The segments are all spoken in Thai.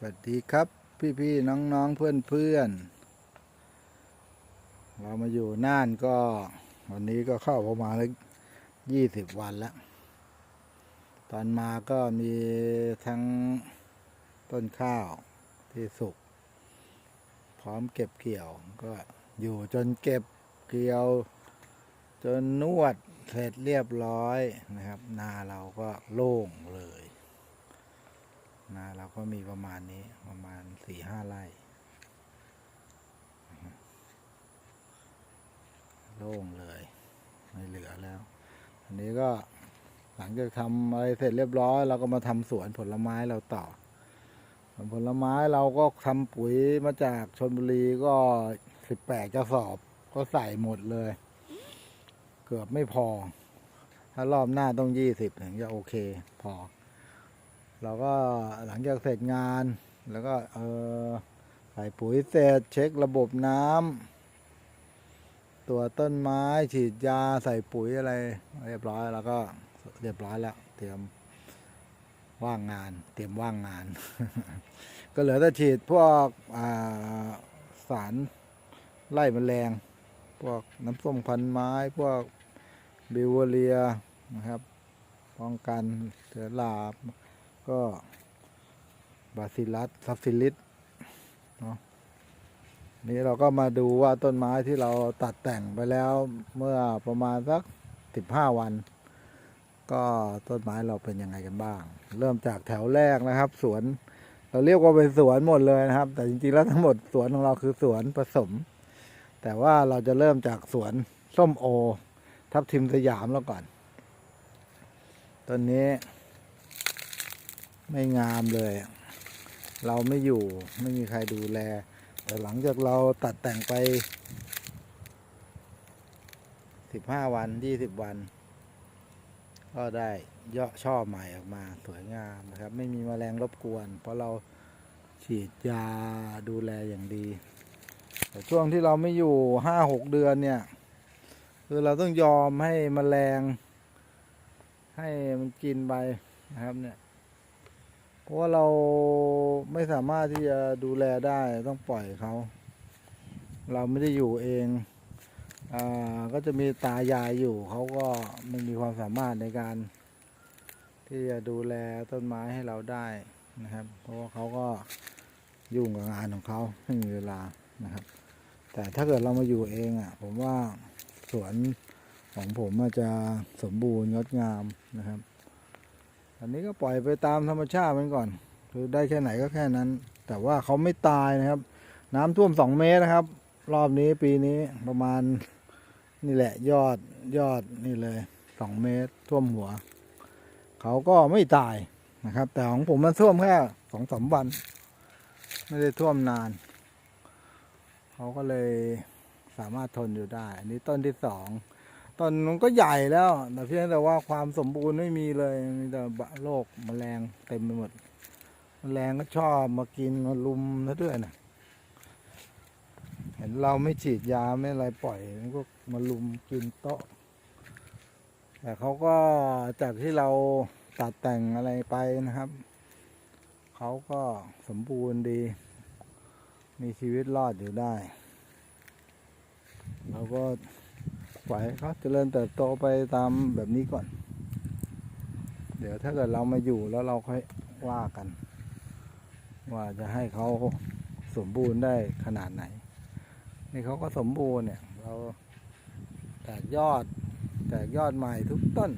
สวัสดีครับพี่ๆน้องๆเพื่อนๆเรามาอยู่น่านก็ วันนี้ก็เข้าประมาณยี่สิบวันแล้ว ตอนมาก็มีทั้งต้นข้าวที่สุก พร้อมเก็บเกี่ยวก็อยู่จนเก็บเกี่ยว จนนวดเสร็จเรียบร้อยนะครับ นาเราก็โล่งเลย นาเราก็มีประมาณนี้ประมาณสี่ห้าไร่โล่งเลย ไม่เหลือแล้ว อันนี้ก็หลังจากทำอะไรเสร็จเรียบร้อย เราก็มาทำสวนผลไม้เราต่อสวนผลไม้เราก็ทำปุ๋ยมาจากชนบุรีก็สิบแปดกระสอบ ก็ใส่หมดเลย เกือบไม่พอ ถ้ารอบหน้าต้องยี่สิบถึงจะโอเค พอ เราก็หลังจากเสร็จงาน แล้วก็เออใส่ปุ๋ยเสร็จเช็คระบบน้ำตัวต้นไม้ฉีดยาใส่ปุ๋ยอะไร เรียบร้อยแล้วก็เรียบร้อยแล้ว เตรียมว่างงาน เตรียมว่างงาน ก็เหลือแต่ฉีดพวกสารไล่แมลง พวกน้ำส้มควันไม้ พวกบิวเรียนะครับ ป้องกันเสือลาบ ก็บาซิลัสซับซิลิสเนาะนี่เราก็มาดูว่าต้นไม้ที่เราตัดแต่งไปแล้วเมื่อประมาณสักสิบห้าวัน ก็ต้นไม้เราเป็นยังไงกันบ้าง เริ่มจากแถวแรกนะครับ สวนเราเรียกว่าเป็นสวนหมดเลยนะครับ แต่จริงๆแล้วทั้งหมดสวนของเราคือสวนผสม แต่ว่าเราจะเริ่มจากสวนส้มโอ ทับทิมสยามแล้วก่อนต้นนี้ ไม่งามเลย เราไม่อยู่ไม่มีใครดูแล แต่หลังจากเราตัดแต่งไปสิบห้าวันยี่สิบวัน ก็ได้ยอดช่อใหม่ออกมาสวยงามนะครับ ไม่มีแมลงรบกวน เพราะเราฉีดยาดูแลอย่างดี แต่ช่วงที่เราไม่อยู่ห้าหกเดือนเนี่ย คือเราต้องยอมให้แมลง ให้มันกินไปนะครับเนี่ย เพราะว่าเราไม่สามารถที่จะดูแลได้ต้องปล่อยเขา เราไม่ได้อยู่เองอาก็จะมีตายายอยู่เขาก็ไม่มีความสามารถในการ ที่จะดูแลต้นไม้ให้เราได้นะครับ เพราะว่าเขาก็ยุ่งกับงานของเขาไม่มีเวลานะครับ แต่ถ้าเกิดเรามาอยู่เองอะ ผมว่าสวนของผมอาจจะสมบูรณ์งดงามนะครับ อันนี้ก็ปล่อยไปตามธรรมชาติมันก่อน คือได้แค่ไหนก็แค่นั้น แต่ว่าเขาไม่ตายนะครับ น้ำท่วมสองเมตรนะครับ รอบนี้ปีนี้ประมาณนี่แหละยอดยอดนี่เลยสองเมตรท่วมหัว เขาก็ไม่ตายนะครับ แต่ของผมมันท่วมแค่สองสามวัน ไม่ได้ท่วมนาน เขาก็เลยสามารถทนอยู่ได้ อันนี้ต้นที่สอง ต้นมันก็ใหญ่แล้ว แต่เพียงแต่ว่าความสมบูรณ์ไม่มีเลยมีแต่โรคแมลงเต็มไปหมดแมลงก็ชอบมากินมาลุมซะด้วยนะเห็นเราไม่ฉีดยาไม่อะไรปล่อยมันก็มาลุมกินโต๊ะ แต่เขาก็จากที่เราตัดแต่งอะไรไปนะครับเขาก็สมบูรณ์ดี มีชีวิตรอดอยู่ได้เราก็ ปล่อยให้เขาเจริญเติบโตไปตามแบบนี้ก่อน เดี๋ยวถ้าเกิดเรามาอยู่แล้วเราค่อยว่ากัน ว่าจะให้เขาสมบูรณ์ได้ขนาดไหน นี่เขาก็สมบูรณ์เนี่ย เราแตกยอด แตกยอดใหม่ทุกต้น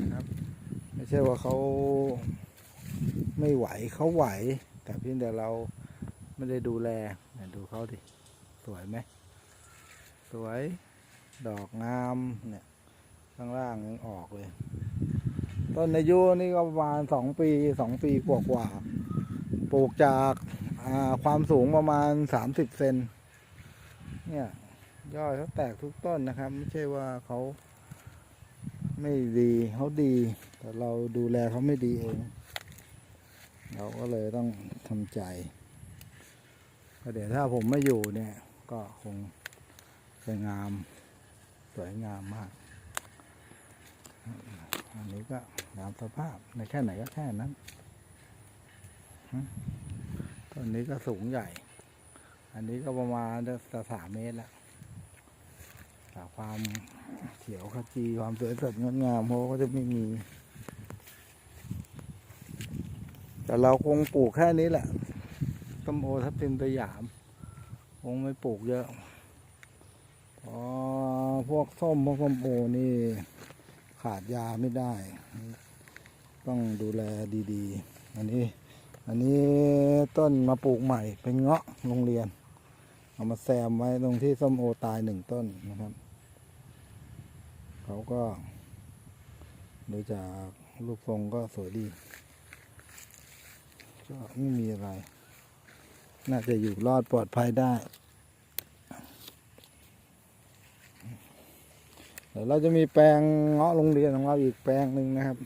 นะครับ ไม่ใช่ว่าเขาไม่ไหวเขาไหว แต่เพียงแต่เราไม่ได้ดูแลเนี่ยดูเขาดิ สวยไหม สวย ดอกงามเนี่ยข้างล่างยังออกเลย ต้นอายุนี่ก็ประมาณสองปีสองปีกว่ากว่าๆปลูกจากาความสูงประมาณสามสิบเซนเนี่ยยอดเขาแตกทุกต้นนะครับ ไม่ใช่ว่าเขาไม่ดีเขาดี แต่เราดูแลเขาไม่ดีเอง เราก็เลยต้องทำใจก็เดี๋ยวถ้าผมไม่อยู่เนี่ย ก็คงจะงาม สวยงามมาก อันนี้ก็ตามสภาพในแค่ไหนก็แค่นั้นต้นนี้ก็สูงใหญ่ อันนี้ก็ประมาณจะสามเมตรแล้วแต่ความเขียวขจีความสวยสดงดงามเขาก็จะไม่มี แต่เราคงปลูกแค่นี้แหละต้มโอทับทิมสยาม คงไม่ปลูกเยอะ เพราะพวกส้มพวกส้มโอนี่ขาดยาไม่ได้ ต้องดูแลดีๆ อันนี้ อันนี้ต้นมาปลูกใหม่เป็นเงาะโรงเรียน เอามาแซมไว้ตรงที่ส้มโอตายหนึ่งต้นนะครับ เขาก็ดูจากรูปทรงก็สวยดีก็ไม่มีอะไร น่าจะอยู่รอดปลอดภัยได้ เดี๋ยวเราจะมีแปลงเงาะโรงเรียนของเราอีกแปลงหนึ่งนะครับ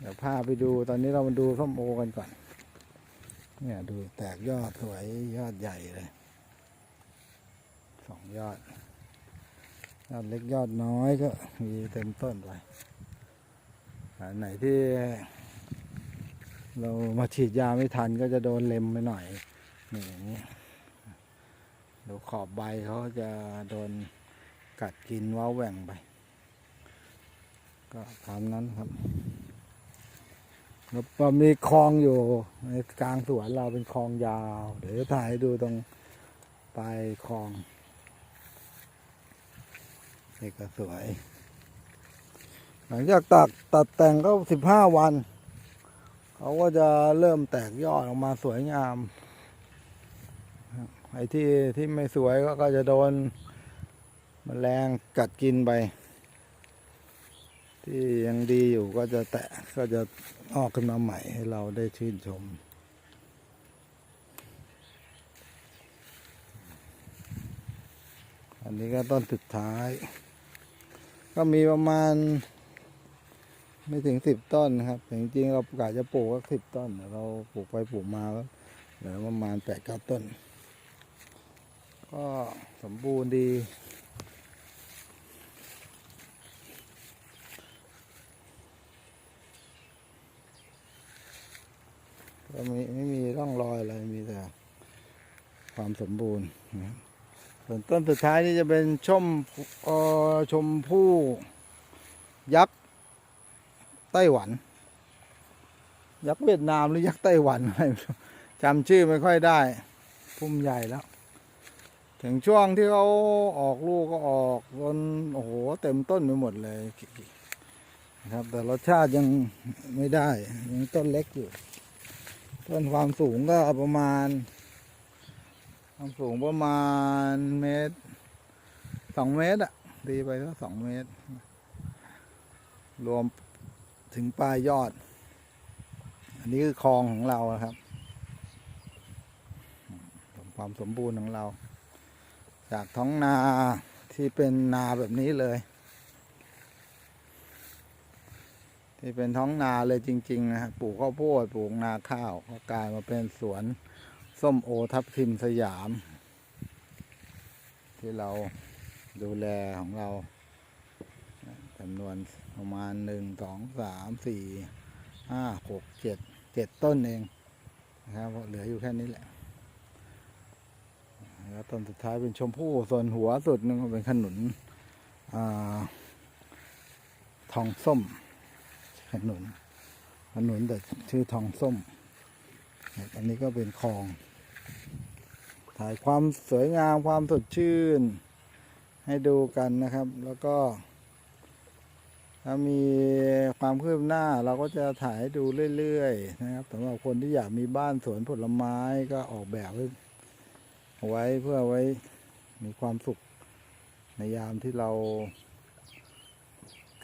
เดี๋ยวพาไปดูตอนนี้เรามาดูส้มโอกันก่อน เนี่ยดูแตกยอดสวยยอดใหญ่เลยสองยอด ยอดเล็กยอดน้อยก็มีเต็มต้นไปอันไหนที่ เรามาฉีดยาไม่ทันก็จะโดนเล็มไปหน่อยนี่อย่างนี้ดูขอบใบเขาจะโดน กัดกินว้าแหว่งไป ก็ตามนั้นครับแล้วมีคลองอยู่ในกลางสวนเราเป็นคลองยาว เดี๋ยวถ่ายให้ดูตรงปลายคลองนี่ก็สวย หลังจากตัดตัดแต่งก็สิบห้าวัน เขาก็จะเริ่มแตกยอดออกมาสวยงามไอ้ที่ที่ไม่สวยก็ก็จะโดน มแมลงกัดกินไป ที่ยังดีอยู่ก็จะแตะก็จะออกขึ้นมาใหม่ให้เราได้ชื่นชม อันนี้ก็ต้นสุดท้าย ก็มีประมาณ ไม่ถึงสิบต้นครับแต่จริงๆเราประกะจะปลูกก็สิบต้นแต่เราปลูกไปปลูกมาก็เหลือประมาณแปดเก้าต้น ก็สมบูรณ์ดี ก็ไม่ไม่มีร่องรอยอะไรมีแต่ความสมบูรณ์นะส่วนต้นสุดท้ายนี่จะเป็นชมออชมพู่ยักษ์ไต้หวัน ยักษ์เวียดนามหรือยักษ์ไต้หวันอะไรไม่จำชื่อไม่ค่อยได้พุ่มใหญ่แล้ว ถึงช่วงที่เขาออกลูกก็ออกจนโอ้โหเต็มต้นไปหมดเลยครับแต่รสชาติยังไม่ได้ยังต้นเล็กอยู่ ต้นความสูงก็ประมาณ ความสูงประมาณเมตรสองเมตรอะดีไปก็สองเมตร รวมถึงปลายยอด อันนี้คือคลองของเราครับความสมบูรณ์ของเรา จากท้องนาที่เป็นนาแบบนี้เลย ที่เป็นท้องนาเลยจริงๆนะฮะปลูกข้าวโพดปลูกนาข้าวก็กลายมาเป็นสวนส้มโอทับทิมสยาม ที่เราดูแลของเราจำนวนประมาณหนึ่งสองสามสี่ห้าหกเจ็ดเจ็ดต้นเองนะครับเหลืออยู่แค่นี้แหละแล้วต้นสุดท้ายเป็นชมพู่ส่วนหัวสุดนึงก็เป็นขนุนทองส้ม ขนุนขนุนแต่ชื่อทองส้ม อันนี้ก็เป็นคลอง ถ่ายความสวยงามความสดชื่น ให้ดูกันนะครับ แล้วก็ ถ้ามีความคืบหน้าเราก็จะถ่ายให้ดูเรื่อยๆนะครับสำหรับคนที่อยากมีบ้านสวนผลไม้ก็ออกแบบไว้เพื่อไว้มีความสุขในยามที่เรา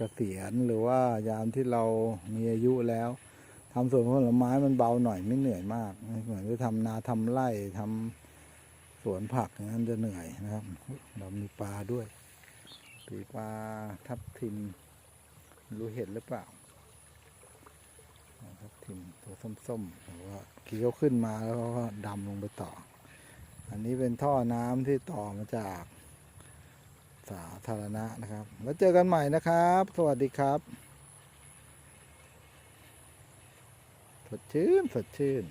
เกษียณหรือว่ายามที่เรามีอายุแล้วทำสวนผลไม้มันเบาหน่อยไม่เหนื่อยมากเหมือนไปทำนาทำไร่ทำสวนผักอย่างนั้นจะเหนื่อยนะครับ เรามีปลาด้วยปีปลาทับทิมรู้เห็นหรือเปล่าทับทิมตัวส้มๆแต่ว่าเคี้ยวขึ้นมาแล้วก็ดำลงไปต่อ อันนี้เป็นท่อน้ำที่ต่อมาจาก สาธารณะนะครับ แล้วเจอกันใหม่นะครับ สวัสดีครับ สดชื่น สดชื่น